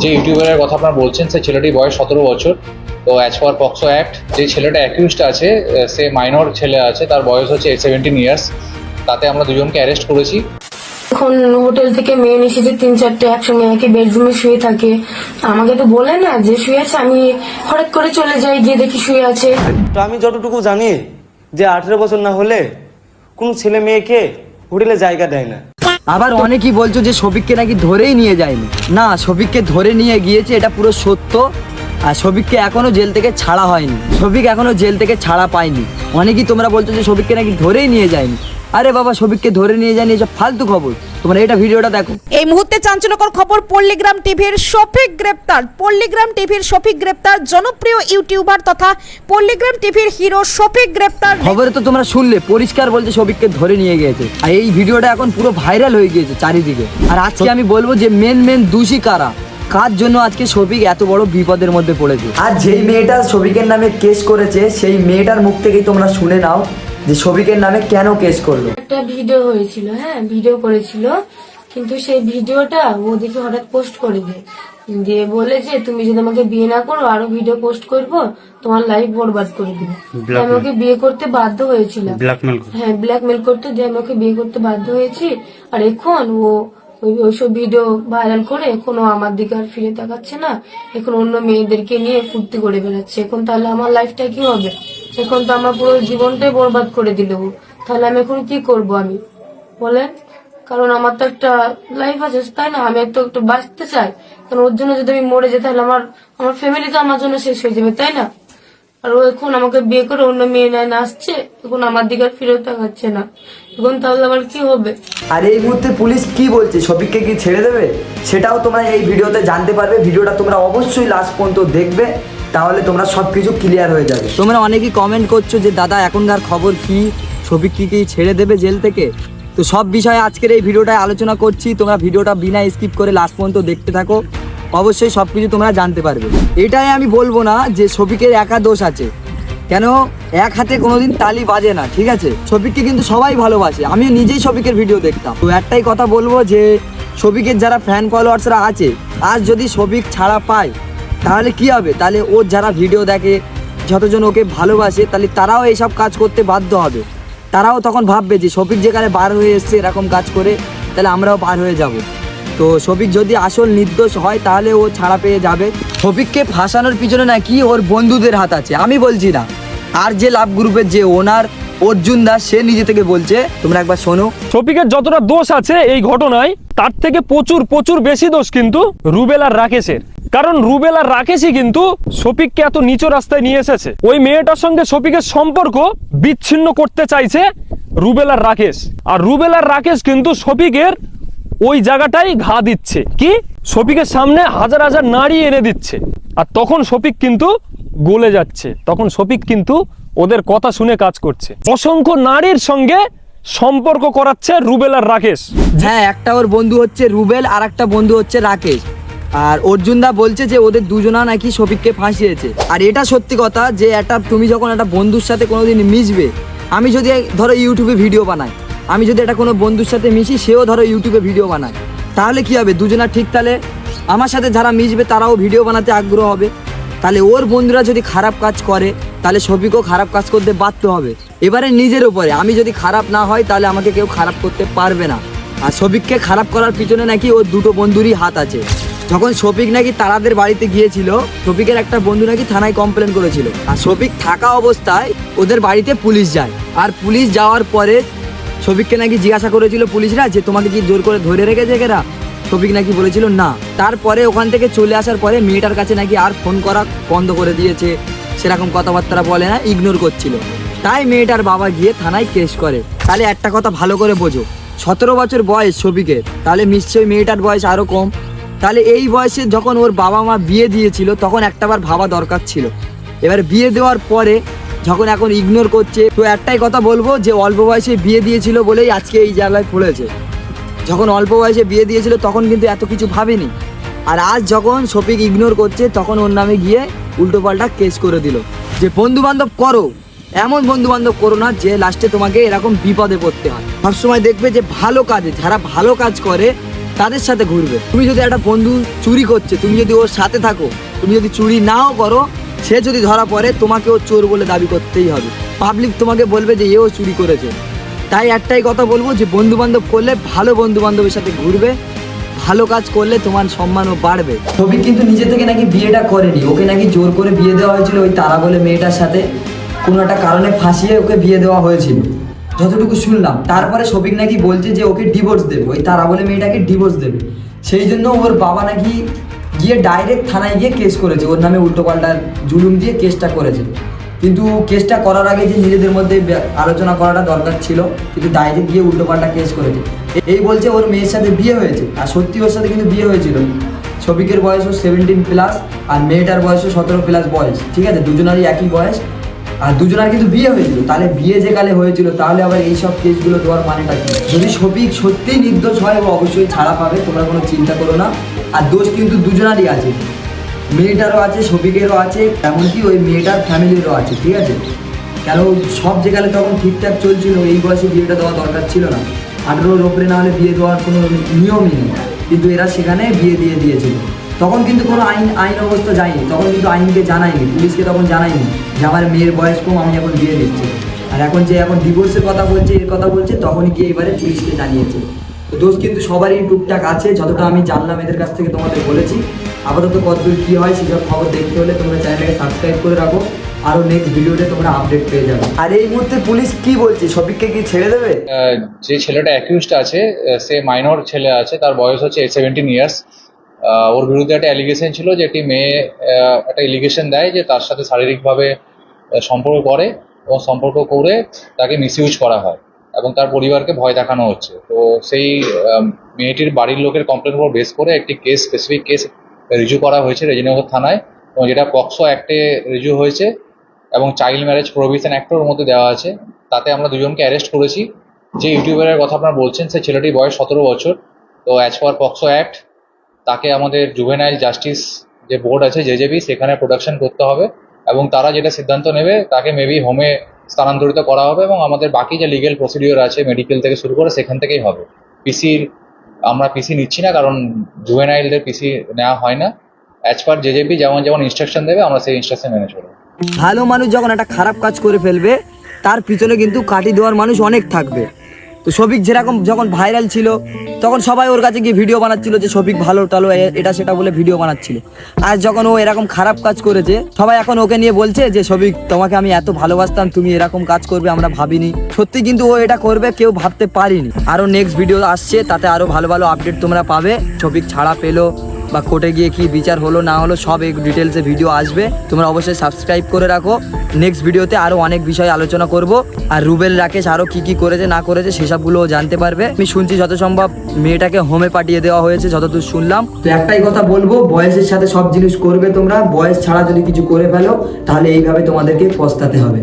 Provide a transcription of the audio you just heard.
যে ইউটিউবারের কথা আপনারা বলছেন সেই ছেলেটির বয়স সতেরো বছর। তো অ্যাজ পার পক্সো অ্যাক্ট যে ছেলেটা অ্যাকিউজড আছে সে মাইনর ছেলে আছে তার বয়স হচ্ছে সেভেন্টিন ইয়ার্স তাতে আমরা দুজনকে অ্যারেস্ট করেছি। এখন হোটেল থেকে মেয়ে এসেছে তিন চারটে একসঙ্গে একই বেডরুমে শুয়ে থাকে। আমাকে তো বলে না যে শুয়ে আছে আমি হঠাৎ করে চলে যাই গিয়ে দেখি শুয়ে আছে। তো আমি যতটুকু জানি যে আঠেরো বছর না হলে কোনো ছেলে মেয়েকে হোটেলে জায়গা দেয় না। আবার অনেকেই বলছো যে শফিককে নাকি ধরেই নিয়ে যায়নি। না শফিককে ধরে নিয়ে গিয়েছে এটা পুরো সত্য। আর শফিককে এখনও জেল থেকে ছাড়া হয়নি। শফিক এখনও জেল থেকে ছাড়া পায়নি। অনেকেই তোমরা বলছো যে শফিককে নাকি ধরেই নিয়ে যায়নি। আরে বাবা শফিককে ধরে নিয়ে যায়নি এসব ফালতু খবর। তোমরা এটা ভিডিওটা দেখো। এই মুহূর্তে চাঞ্চল্যকর খবর পল্লীগ্রাম টিভির শফিক গ্রেপ্তার। পল্লীগ্রাম টিভির শফিক গ্রেপ্তার জনপ্রিয় ইউটিউবার তথা পল্লীগ্রাম টিভির হিরো শফিক গ্রেপ্তার। খবরে তো তোমরা শুনলে পরিষ্কার বলছে শফিককে ধরে নিয়ে গিয়েছে। আর এই ভিডিওটা এখন পুরো ভাইরাল হয়ে গিয়েছে চারিদিকে। আর আজকে আমি বলব যে মেন মেন দোষী কারা? কার জন্য আজকে শফিক এত বড় বিপদের মধ্যে পড়েছে? আর যেই মেয়েটা শফিকের নামে কেস করেছে সেই মেয়েটার মুখ থেকেই তোমরা শুনে নাও। যে শফিকের নামে কেন কেস করল? একটা ভিডিও হয়েছিল হ্যাঁ ভিডিও করেছিল। কিন্তু সেই ভিডিওটা ও দেখে হঠাৎ পোস্ট করে দেয়। দিয়ে বলে যে তুমি যদি আমাকে বিয়ে না করো আরও ভিডিও পোস্ট করব তোমার লাইফ বরবাদ করে দিবে। তাই আমি ওকে বিয়ে করতে বাধ্য হয়েছিলাম। হ্যাঁ ব্ল্যাকমেল করতে দিয়ে আমি ওকে বিয়ে করতে বাধ্য হয়েছি। আর এখন ও ওইসব ভিডিও ভাইরাল করে এখনও আমার দিকে আর ফিরে তাকাচ্ছে না। এখন অন্য মেয়েদেরকে নিয়ে ফুর্তি করে বেড়াচ্ছে। এখন তাহলে আমার লাইফটা কি হবে? এখন তো আমার পুরো জীবনটাই বরবাদ করে দিল তাহলে আমি এখন কি করব আমি? বলেন? কারণ আমার তো একটা লাইফ আছে, তাই না? আমি একটু একটু বাঁচতে চাই। কারণ ওর জন্য যদি আমি মরে যাই, তাহলে আমার আমার ফ্যামিলি তো আমার জন্য শেষ হয়ে যাবে, তাই না? আর ও এখন আমাকে বিয়ে করে অন্য মেয়ে নেয় না আসছে, এখন আমার দিকে আর ফিরেও না। এখন তাহলে আমার কি হবে? আর এই মুহূর্তে পুলিশ কি বলছে? শফিককে কি ছেড়ে দেবে? সেটাও তোমরা এই ভিডিওতে জানতে পারবে। ভিডিওটা তোমরা অবশ্যই লাস্ট পর্যন্ত দেখবে। তাহলে তোমরা সব কিছু ক্লিয়ার হয়ে যাবে। তোমরা অনেকেই কমেন্ট করছ যে, দাদা, এখনকার খবর কি? শফিক কি কি ছেড়ে দেবে জেল থেকে? তো সব বিষয়ে আজকের এই ভিডিওটায় আলোচনা করছি। তোমরা ভিডিওটা বিনা স্কিপ করে লাস্ট পর্যন্ত দেখতে থাকো। অবশ্যই সব কিছু তোমরা জানতে পারবে। এটাই আমি বলব না যে শফিকের একা দোষ আছে। কেন? এক হাতে কোনোদিন তালি বাজে না, ঠিক আছে? শফিককে কিন্তু সবাই ভালোবাসে। আমি নিজেই শফিকের ভিডিও দেখতাম। তো একটাই কথা বলব যে শফিকের যারা ফ্যান ফলোয়ার্সরা আছে, আজ যদি শফিক ছাড়া পায় তাহলে কি হবে? তাহলে ওর যারা ভিডিও দেখে, যতজন ওকে ভালোবাসে, তাহলে তারাও এইসব কাজ করতে বাধ্য হবে। তারাও তখন ভাববে যে, শফিক যেখানে বার হয়ে এসছে, এরকম কাজ করে, তাহলে আমরাও বার হয়ে যাব। তো শফিক যদি আসল নির্দোষ হয়, তাহলে ও ছাড়া পেয়ে যাবে। শফিককে ফাঁসানোর পিছনে নাকি ওর বন্ধুদের হাত আছে, আমি বলছি না। আর যে লাভ গ্রুপের যে ওনার, অর্জুন দাস, সে নিজে থেকে বলছে, তোমরা একবার শোনো। শফিকের যতটা দোষ আছে এই ঘটনায়, তার থেকে প্রচুর প্রচুর বেশি দোষ কিন্তু রুবেল আর রাকেশের। কারণ রুবেল আর রাকেশই কিন্তু শফিককে এত নিচু রাস্তায় নিয়ে এসেছে। ওই মেয়েটার সঙ্গে শফিকের সম্পর্ক বিচ্ছিন্ন করতে চাইছে রুবেল আর রাকেশ। আর রুবেল আর রাকেশ কিন্তু শফিকের ওই জায়গাটাই ঘা দিচ্ছে। কি? শফিকের সামনে হাজার হাজার নারী এনে দিচ্ছে। আর তখন শফিক কিন্তু গলে যাচ্ছে। তখন শফিক কিন্তু ওদের কথা শুনে কাজ করছে। অসংখ্য নারীর সঙ্গে সম্পর্ক করাচ্ছে রুবেল আর রাকেশ। হ্যাঁ একটা ওর বন্ধু হচ্ছে রুবেল আর একটা বন্ধু হচ্ছে রাকেশ। আর অর্জুন দা বলছে যে ওদের দুজনা নাকি শফিককে ফাঁসিয়েছে। আর এটা সত্যি কথা যে একটা তুমি যখন একটা বন্ধুর সাথে কোনোদিন মিশবে, আমি যদি ধরো ইউটিউবে ভিডিও বানাই, আমি যদি একটা কোনো বন্ধুর সাথে মিশি, সেও ধরো ইউটিউবে ভিডিও বানায়। তাহলে কি হবে? দুজনা ঠিক তাহলে আমার সাথে যারা মিশবে, তারাও ভিডিও বানাতে আগ্রহ হবে। তাহলে ওর বন্ধুরা যদি খারাপ কাজ করে, তাহলে শফিকও খারাপ কাজ করতে বাধ্য হবে। এবারে নিজের উপরে, আমি যদি খারাপ না হয়, তাহলে আমাকে কেউ খারাপ করতে পারবে না। আর শফিককে খারাপ করার পিছনে নাকি ওর দুটো বন্ধুরই হাত আছে। যখন শফিক নাকি তারাদের বাড়িতে গিয়েছিল। শফিকের একটা বন্ধু নাকি থানায় কমপ্লেন করেছিল। আর শফিক থাকা অবস্থায় ওদের বাড়িতে পুলিশ যায়। আর পুলিশ যাওয়ার পরে শফিককে নাকি জিজ্ঞাসা করেছিল পুলিশরা যে, তোমাকে কি জোর করে ধরে রেখেছে এরা? শফিক নাকি বলেছিল, না। তারপরে ওখান থেকে চলে আসার পরে মেয়েটার কাছে নাকি আর ফোন করা বন্ধ করে দিয়েছে। সেরকম কথাবার্তা বলে না ইগনোর করছিল। তাই মেয়েটার বাবা গিয়ে থানায় কেস করে। তাহলে একটা কথা ভালো করে বোঝো। সতেরো বছর বয়স শফিকের। তাহলে নিশ্চয়ই মেয়েটার বয়স আরও কম। তাহলে এই বয়সে যখন ওর বাবা মা বিয়ে দিয়েছিল, তখন একটাবার ভাবা দরকার ছিল। এবার বিয়ে দেওয়ার পরে যখন এখন ইগনোর করছে, তো একটাই কথা বলব যে অল্প বয়সে বিয়ে দিয়েছিল বলেই আজকে এই জায়গায় পড়েছে। যখন অল্প বয়সে বিয়ে দিয়েছিল, তখন কিন্তু এত কিছু ভাবেনি। আর আজ যখন শফিক ইগনোর করছে, তখন ওর নামে গিয়ে উল্টোপাল্টা কেস করে দিল। যে বন্ধু বান্ধব করো, এমন বন্ধু বান্ধব করো না যে লাস্টে তোমাকে এরকম বিপদে পড়তে হয়। সবসময় দেখবে যে ভালো কাজে, যারা ভালো কাজ করে তাদের সাথে ঘুরবে। তুমি যদি একটা বন্ধু চুরি করছে, তুমি যদি ওর সাথে থাকো, তুমি যদি চুরি নাও করো, সে যদি ধরা পড়ে, তোমাকে ও চোর বলে দাবি করতেই হবে। পাবলিক তোমাকে বলবে যে, এও চুরি করেছে। তাই একটাই কথা বলব যে বন্ধু বান্ধব করলে ভালো বন্ধু বান্ধবের সাথে ঘুরবে, ভালো কাজ করলে তোমার সম্মানও বাড়বে। ছবি কিন্তু নিজে থেকে নাকি বিয়েটা করেনি। ওকে নাকি জোর করে বিয়ে দেওয়া হয়েছিল ওই তারা বলে মেয়েটার সাথে। কোনো একটা কারণে ফাঁসিয়ে ওকে বিয়ে দেওয়া হয়েছিল। যতটুকু শুনলাম, তারপরে শফিক নাকি বলছে যে ওকে ডিভোর্স দেবে। ওই তারা বলে মেয়েটাকে ডিভোর্স দেবে। সেই জন্য ওর বাবা নাকি গিয়ে ডাইরেক্ট থানায় গিয়ে কেস করেছে। ওর নামে উল্টোপাল্টা জুলুম দিয়ে কেসটা করেছে। কিন্তু কেসটা করার আগে যে নিজেদের মধ্যে আলোচনা করাটা দরকার ছিল, কিন্তু ডাইরেক্ট গিয়ে উল্টোপাল্টা কেস করেছে। এই বলছে ওর মেয়ের সাথে বিয়ে হয়েছে। আর সত্যি ওর সাথে কিন্তু বিয়ে হয়েছিল। শফিকের বয়সও সেভেন্টিন প্লাস আর মেয়েটার বয়সও সতেরো প্লাস বয়স। ঠিক আছে, দুজনারই একই বয়স। আর দুজনের কিন্তু বিয়ে হয়েছিল। তাহলে বিয়ে যে কালে হয়েছিল, তাহলে আবার এই সব কেসগুলো দেওয়ার মানেটা কি? যদি শফিক সত্যিই নির্দোষ হয়, ও অবশ্যই ছাড়া পাবে, তোমরা কোনো চিন্তা করো না। আর দোষ কিন্তু দুজনারই আছে। মেয়েটারও আছে, শফিকেরও আছে, এমনকি ওই মেয়েটার ফ্যামিলিরও আছে, ঠিক আছে? কেন সব যেখানে তখন ঠিকঠাক চলছিল, এই বয়সে বিয়েটা দেওয়া দরকার ছিল না। আঠেরোর ওপরে না হলে বিয়ে দেওয়ার কোনো নিয়মই নেই। কিন্তু এরা সেখানে বিয়ে দিয়ে দিয়েছিল। তখন কিন্তু কোনো আইন আইন অবস্থা যায়নি। তখন কিন্তু আইনকে জানায়নি, পুলিশকে তখন জানায়নি যে আমার মেয়ের বয়স কম, আমি এখন বিয়ে দিচ্ছি। আর এখন যে এখন ডিভোর্সের কথা বলছে, এর কথা বলছে, তখনই গিয়ে এবারে পুলিশকে জানিয়েছে। তো দোষ কিন্তু সবারই টুকটাক আছে, যতটা আমি জানলাম এদের কাছ থেকে তোমাদের বলেছি। আপাতত কতদূর কী হয় সেসব খবর দেখতে হলে তোমরা চ্যানেলটাকে সাবস্ক্রাইব করে রাখো। আরও নেক্সট ভিডিওতে তোমরা আপডেট পেয়ে যাবে। আর এই মুহূর্তে পুলিশ কি বলছে? সবিককে কি ছেড়ে দেবে? যে ছেলেটা অ্যাকিউজড আছে সে মাইনর ছেলে আছে, তার বয়স হচ্ছে সেভেন্টিন ইয়ার্স ওর বিরুদ্ধে একটা অ্যালিগেশন ছিল যে একটি মেয়ে একটা এলিগেশন দেয় যে তার সাথে শারীরিকভাবে সম্পর্ক করে এবং সম্পর্ক করে তাকে মিসইউজ করা হয় এবং তার পরিবারকে ভয় দেখানো হচ্ছে। তো সেই মেয়েটির বাড়ির লোকের কমপ্লেন উপর বেস করে একটি কেস স্পেসিফিক কেস রিজু করা হয়েছে রেজিনগর থানায় এবং যেটা পক্সো অ্যাক্টে রিজু হয়েছে এবং চাইল্ড ম্যারেজ প্রভিশন অ্যাক্টের মধ্যে দেওয়া আছে। তাতে আমরা দুজনকে অ্যারেস্ট করেছি। যে ইউটিউবারের কথা আপনারা বলছেন সে ছেলেটির বয়স সতেরো বছর। তো অ্যাজ পার পক্সো অ্যাক্ট তাকে আমাদের জুভেনাইল জাস্টিস যে বোর্ড আছে জেজেবি সেখানে প্রোডাকশন করতে হবে এবং তারা যেটা সিদ্ধান্ত নেবে, তাকে মেবি হোমে স্থানান্তরিত করা হবে এবং আমাদের বাকি যে লিগেল প্রসিডিওর আছে মেডিকেল থেকে শুরু করে সেখান থেকেই হবে। পিসির আমরা পিসি নিচ্ছি না কারণ জুভেনাইলদের পিসি নেওয়া হয় না। অ্যাজ পার জেজেপি যেমন যেমন ইনস্ট্রাকশন দেবে, আমরা সেই ইনস্ট্রাকশন মেনে চলবো। ভালো মানুষ যখন একটা খারাপ কাজ করে ফেলবে, তার পিছনে কিন্তু কাটি দেওয়ার মানুষ অনেক থাকবে। তো শফিক যেরকম যখন ভাইরাল ছিল, তখন সবাই ওর কাছে গিয়ে ভিডিও বানাচ্ছিল যে শফিক ভালো টালো এটা সেটা বলে ভিডিও বানাচ্ছিল। আর যখন ও এরকম খারাপ কাজ করেছে, সবাই এখন ওকে নিয়ে বলছে যে, শফিক, তোমাকে আমি এত ভালোবাসতাম, তুমি এরকম কাজ করবে, আমরা ভাবিনি। সত্যি কিন্তু ও এটা করবে, কেউ ভাবতে পারিনি। আরও নেক্সট ভিডিও আসছে, তাতে আরও ভালো ভালো আপডেট তোমরা পাবে। শফিক ছাড়া পেল। বা কোর্টে গিয়ে কি বিচার হলো না হলো সব এই ডিটেলসে ভিডিও আসবে। তোমরা অবশ্যই সাবস্ক্রাইব করে রাখো। নেক্সট ভিডিওতে আরও অনেক বিষয় আলোচনা করব। আর রুবেল, রাকেশ আরও কি কি করেছে, না করেছে সেসবগুলোও জানতে পারবে। আমি শুনছি যত সম্ভব মেয়েটাকে হোমে পাঠিয়ে দেওয়া হয়েছে, যতদূর শুনলাম। তো একটাই কথা বলব, বয়সের সাথে সব জিনিস করবে তোমরা। বয়স ছাড়া যদি কিছু করে ফেলো, তাহলে এইভাবে তোমাদেরকে পস্তাতে হবে।